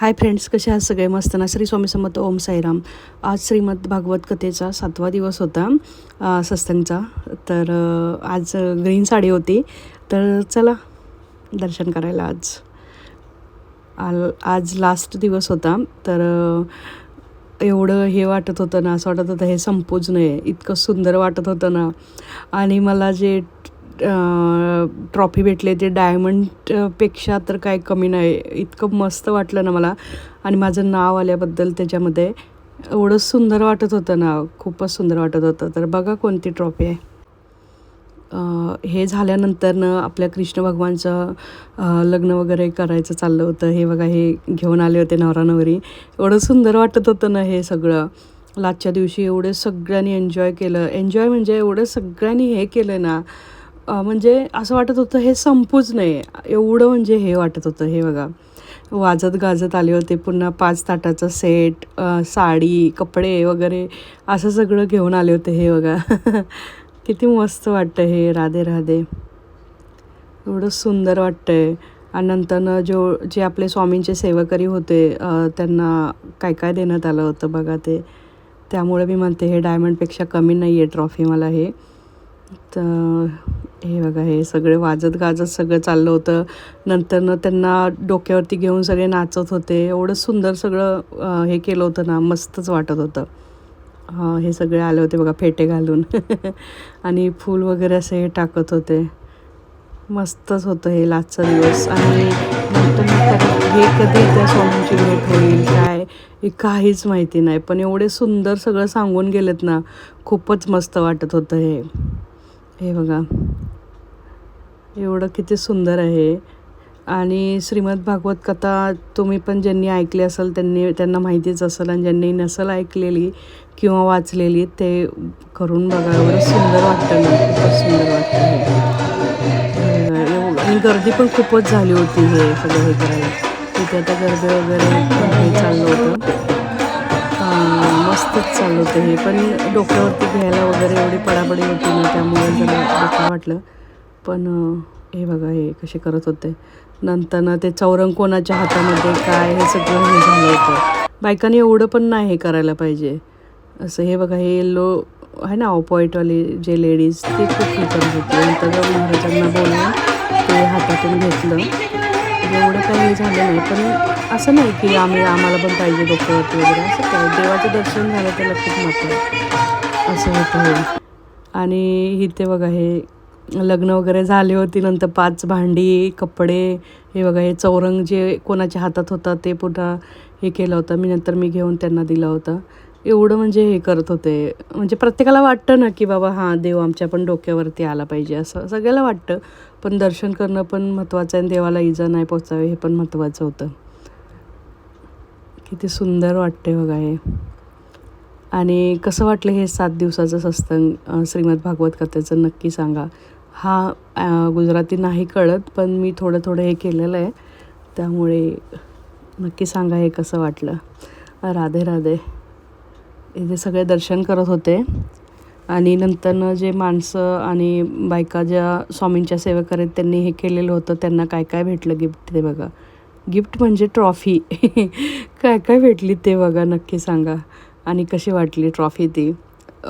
Hi friends कसे आहात सगळे? मस्त ना? श्री स्वामी समर्थ ओम साईराम. आज श्रीमद भागवत कथेचा सातवा दिवस होता सत्संगचा. तर आज ग्रीन साडी होती. तर चला दर्शन करायला आज. आल आज लास्ट दिवस होता. तर एवढं हे वाटत होतं ना असं वाटत होतं हे संपूच नये इतकं सुंदर वाटत होतं ना. आणि मला जे ट्रॉफी भेटले ते डायमंडपेक्षा तर काय कमी नाही. इतकं मस्त वाटलं ना मला. आणि माझं नाव आल्याबद्दल त्याच्यामध्ये एवढं सुंदर वाटत होतं ना. खूपच सुंदर वाटत होतं. तर बघा कोणती ट्रॉफी आहे. हे झाल्यानंतरनं आपल्या कृष्ण भगवानचं लग्न वगैरे करायचं चाललं होतं. हे बघा हे घेऊन आले होते नवरा नवरी. एवढं सुंदर वाटत होतं ना हे सगळं. लाजच्या दिवशी एवढे सगळ्यांनी एन्जॉय केलं. एन्जॉय म्हणजे एवढं सगळ्यांनी हे केलं ना. म्हणजे असं वाटत होतं हे संपूच नाही एवढं म्हणजे हे वाटत होतं हे बघा. वाजत गाजत आले होते पुन्हा पाच ताटाचं सेट साडी कपडे वगैरे असं सगळं घेऊन आले होते हे बघा. किती मस्त वाटतं हे राधे राधे. एवढं सुंदर वाटतं आहे आणि नंतरनं जो जे आपले स्वामींचे सेवकरी होते त्यांना काय काय देण्यात आलं होतं बघा ते. त्यामुळे मी म्हणते हे डायमंडपेक्षा कमी नाही आहे ट्रॉफी मला हे. तर हे बघा हे सगळे वाजत गाजत सगळं चाललं होतं. नंतरनं त्यांना डोक्यावरती घेऊन सगळे नाचत होते. एवढं सुंदर सगळं हे केलं होतं ना मस्तच वाटत होतं. हे सगळे आले होते बघा फेटे घालून. आणि फूल वगैरे असे हे टाकत होते. मस्तच होतं हे लाचचा दिवस. आणि हे कधी त्या स्वामींची भेट होईल काय हे काहीच माहिती नाही. पण एवढे सुंदर सगळं सांगून गेलेत ना खूपच मस्त वाटत होतं हे. हे बघा. एवढं किती सुंदर आहे आणि श्रीमद भागवत कथा तुम्ही पण ज्यांनी ऐकली असेल त्यांनी त्यांना माहितीच असेल आणि ज्यांनी नसेल ऐकलेली किंवा वाचलेली ते करून बघा. एवढं सुंदर वाटतं ना. खूपच सुंदर वाटतं आणि गर्दी पण खूपच झाली होती हे सगळं हे करायला. तिथे आता गर्दी वगैरे चाललं होतं हे. पण डोक्यावरती घ्यायला वगैरे एवढी पडापडी होती ना त्यामुळे जरा डोकं वाटलं. पण हे बघा हे कसे करत होते. नंतर ना ते चौरंग कोणाच्या हातामध्ये काय हे सगळं हे झालं होतं. बायकांनी एवढं पण नाही हे करायला पाहिजे. असं हे बघा हे येल्लो आहे ना ऑपॉईटवाले जे लेडीज ते खूप हे करत होते. नंतर महाराजांना बोलून ते हातातून घेतलं. काही झालं नाही. पण असं नाही की आम्ही आम्हाला पण पाहिजे डोक्यावरती वगैरे. असं काय देवाचं दर्शन झालं त्याला खूप महत्त्व असं होतं हे. आणि इथे बघा हे लग्न वगैरे झाले होते. नंतर पाच भांडी कपडे हे बघा हे चौरंग जे कोणाच्या हातात होता ते पुन्हा हे केलं होतं. मी नंतर मी घेऊन त्यांना दिलं होतं. एवढं म्हणजे हे करत होते. म्हणजे प्रत्येकाला वाटतं ना की बाबा हां देव आमच्या पण डोक्यावरती आला पाहिजे असं सगळ्याला वाटतं. पण दर्शन करणं पण महत्त्वाचं आहे आणि देवाला इजा नाही पोचावे हे पण महत्त्वाचं होतं. किती सुंदर वाटते बघा हे. आणि कसं वाटलं हे सात दिवसाचं सत्संग श्रीमद भागवत कथेचं नक्की सांगा. हा गुजराती नाही कळत पण मी थोडं थोडं हे केलेलं आहे. त्यामुळे नक्की सांगा हे कसं वाटलं. राधे राधे. इथे सगळे दर्शन करत होते. आणि नंतरनं जे माणसं आणि बायका ज्या स्वामींच्या सेवक आहेत त्यांनी हे केलेलं होतं त्यांना काय काय भेटलं गिफ्ट ते बघा. गिफ्ट म्हणजे ट्रॉफी काय काय भेटली ते बघा नक्की सांगा. आणि कशी वाटली ट्रॉफी ती?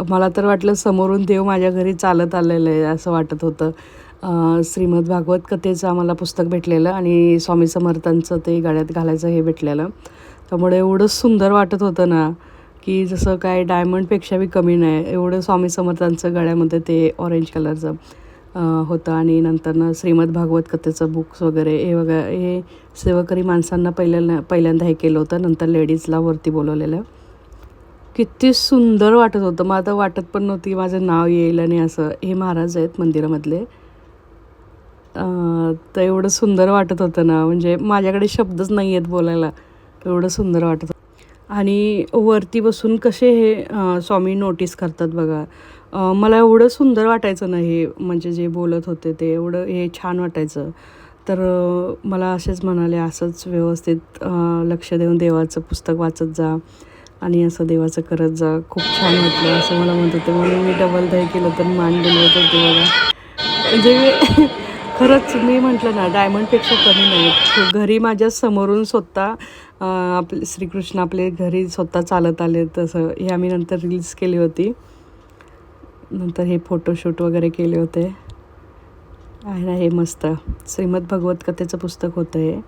मला तर वाटलं समोरून देव माझ्या घरी चालत आलेलं आहे असं वाटत होतं. श्रीमद भागवत कथेचं आम्हाला पुस्तक भेटलेलं आणि स्वामी समर्थांचं ते गाड्यात घालायचं हे भेटलेलं. त्यामुळे एवढं सुंदर वाटत होतं ना. की जसं काय डायमंडपेक्षा बी कमी नाही. एवढं स्वामी समर्थांचं गळ्यामध्ये ते ऑरेंज कलरचं होतं. आणि नंतरनं श्रीमद भागवत कथेचं बुक्स वगैरे हे वगैरे हे सेवकरी माणसांना पहिल्यांदा पहिल्यांदा हे केलं होतं. नंतर लेडीजला वरती बोलवलेलं. किती सुंदर वाटत होतं. मग आता वाटत पण नव्हती माझं नाव येईल आणि असं. हे महाराज आहेत मंदिरामधले. तर एवढं सुंदर वाटत होतं ना. म्हणजे माझ्याकडे शब्दच नाही आहेत बोलायला. एवढं सुंदर वाटत होतं. आणि वरती बसून कसे हे स्वामी नोटीस करतात बघा. मला एवढं सुंदर वाटायचं ना हे म्हणजे जे बोलत होते ते एवढं हे छान वाटायचं. तर मला असेच म्हणाले असंच व्यवस्थित लक्ष देऊन देवाचं पुस्तक वाचत जा आणि असं देवाचं करत जा. खूप छान वाटलं असं मला म्हणत होते. म्हणून मी डबल दही केलं तर मान दिलं होते बघा. म्हणजे खरंच मी म्हटलं ना डायमंडपेक्षा कमी नाही घरी माझ्या समोरून स्वतः आपले श्रीकृष्ण आपले घरी स्वतः चालत आले तसं हे आम्ही नंतर रील्स केली होती. नंतर हे फोटोशूट वगैरे केले होते. आहे ना हे मस्त. श्रीमद भगवत कथेचं पुस्तक होतं हे.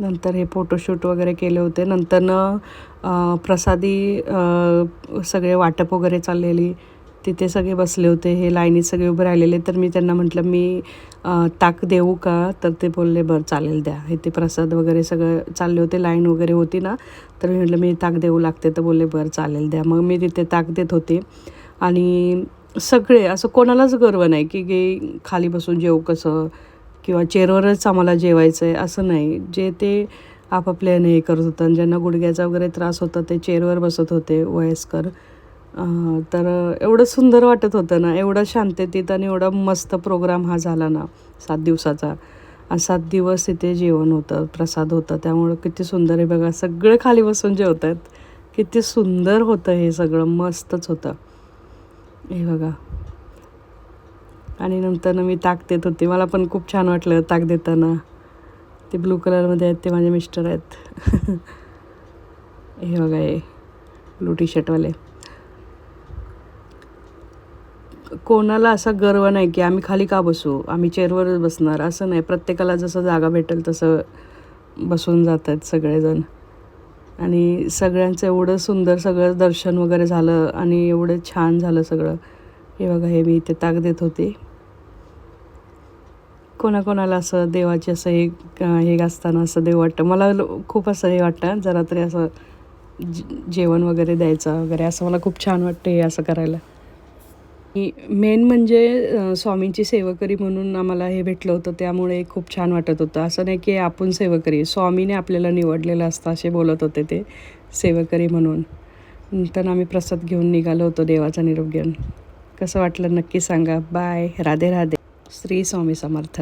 नंतर हे फोटोशूट वगैरे केले होते. नंतरनं प्रसादी सगळे वाटप वगैरे चाललेली. तिथे सगळे बसले होते हे लाईनीत सगळे उभे राहिलेले. तर मी त्यांना म्हटलं मी ताक देऊ का? तर ते बोलले बरं चालेल द्या. हे ते प्रसाद वगैरे सगळं चालले होते लाईन वगैरे होती ना तर मी म्हटलं मी ताक देऊ लागते. तर बोलले बरं चालेल द्या. मग मी तिथे ताक देत होते. आणि सगळे असं कोणालाच गर्व नाही की गे खाली बसून जेवू कसं किंवा चेअरवरच आम्हाला जेवायचं आहे असं नाही. जे ते आपापल्याने हे करत होतं आणि ज्यांना गुडघ्याचा वगैरे त्रास होता ते चेअरवर बसत होते वयस्कर. तर एवढं सुंदर वाटत होतं ना एवढं शांततेत आणि एवढा मस्त प्रोग्राम हा झाला ना सात दिवसाचा. सात दिवस तिथे जेवण होतं प्रसाद होतं त्यामुळं किती सुंदर आहे बघा सगळे खाली बसून जेवत आहेत किती सुंदर होतं हे सगळं मस्तच होतं. हे बघा. आणि नंतर मी ताक देत होते मला पण खूप छान वाटलं ताक देताना. ते ब्लू कलरमध्ये आहेत ते माझे मिस्टर आहेत. हे बघा हे ब्लू टी शर्टवाले. कोणाला असा गर्व नाही की आम्ही खाली का बसू? आम्ही चेअरवरच बसणार. असं नाही. प्रत्येकाला जसं जागा भेटेल तसं बसून जात आहेत सगळेजण. आणि सगळ्यांचं एवढं सुंदर सगळं दर्शन वगैरे झालं आणि एवढं छान झालं सगळं. हे बघा हे मी इथे ताक देत होते. कोणाकोणाला असं देवाचे असं हे हे असताना असं देव वाटतं. मला खूप असं हे वाटतं. जरा तरी असं जे- जेवण वगैरे द्यायचं वगैरे. असं मला खूप छान वाटतं हे असं करायला. मेन म्हणजे स्वामींची सेवकरी म्हणून आम्हाला हे भेटलं होतं त्यामुळे खूप छान वाटत होतं. असं नाही की आपण सेवकरी स्वामीने आपल्याला निवडलेलं असतं असे बोलत होते ते सेवकरी म्हणून. नंतर आम्ही प्रसाद घेऊन निघालो होतो देवाचा निरोप घेऊन. कसं वाटलं नक्की सांगा. बाय. राधे राधे. श्री स्वामी समर्थ.